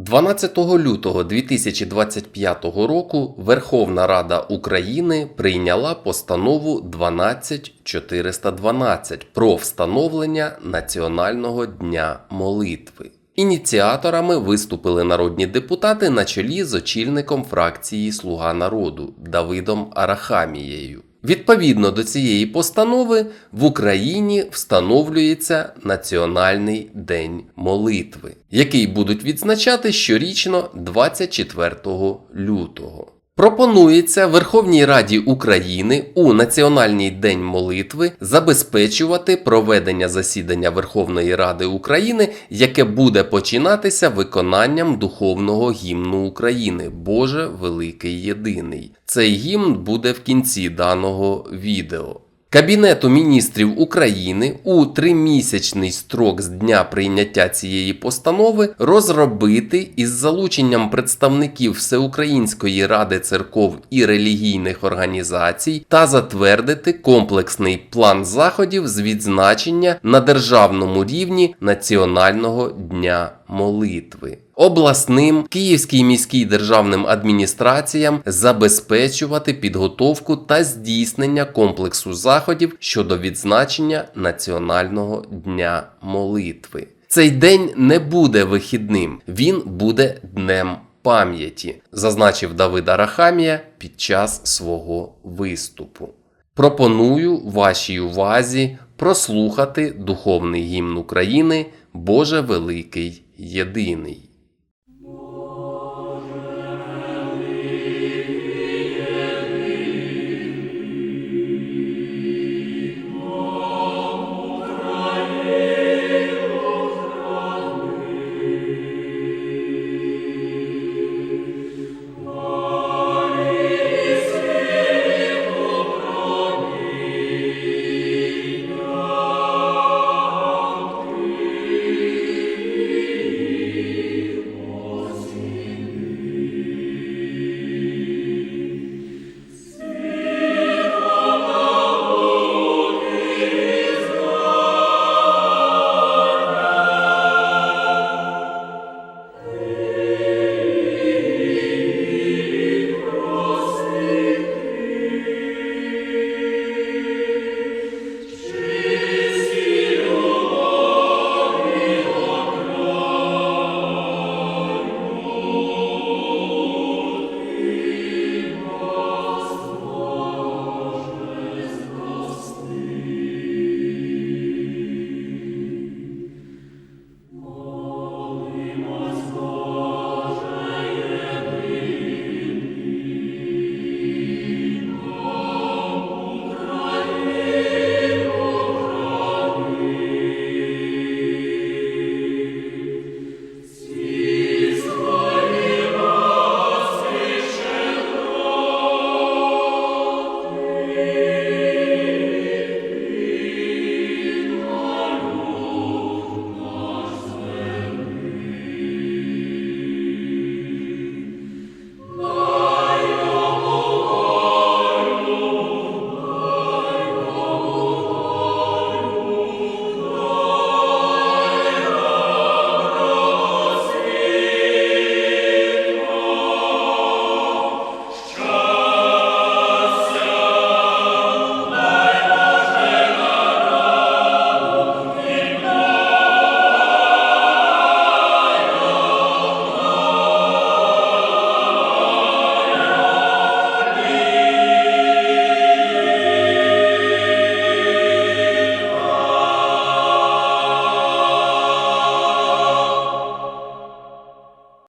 12 лютого 2025 року Верховна Рада України прийняла постанову 12412 про встановлення Національного дня молитви. Ініціаторами виступили народні депутати на чолі з очільником фракції Слуга народу Давидом Арахамією. Відповідно до цієї постанови в Україні встановлюється Національний день молитви, який будуть відзначати щорічно 24 лютого. Пропонується Верховній Раді України у Національний день молитви забезпечувати проведення засідання Верховної Ради України, яке буде починатися виконанням духовного гімну України Боже Великий Єдиний. Цей гімн буде в кінці даного відео. Кабінету міністрів України у тримісячний строк з дня прийняття цієї постанови розробити із залученням представників Всеукраїнської ради церков і релігійних організацій та затвердити комплексний план заходів з відзначення на державному рівні Національного дня молитви. Обласним Київській міській державним адміністраціям забезпечувати підготовку та здійснення комплексу заходів щодо відзначення Національного дня молитви. Цей день не буде вихідним, він буде днем пам'яті, зазначив Давид Арахамія під час свого виступу. Пропоную вашій увазі прослухати духовний гімн України Боже Великий Єдиний.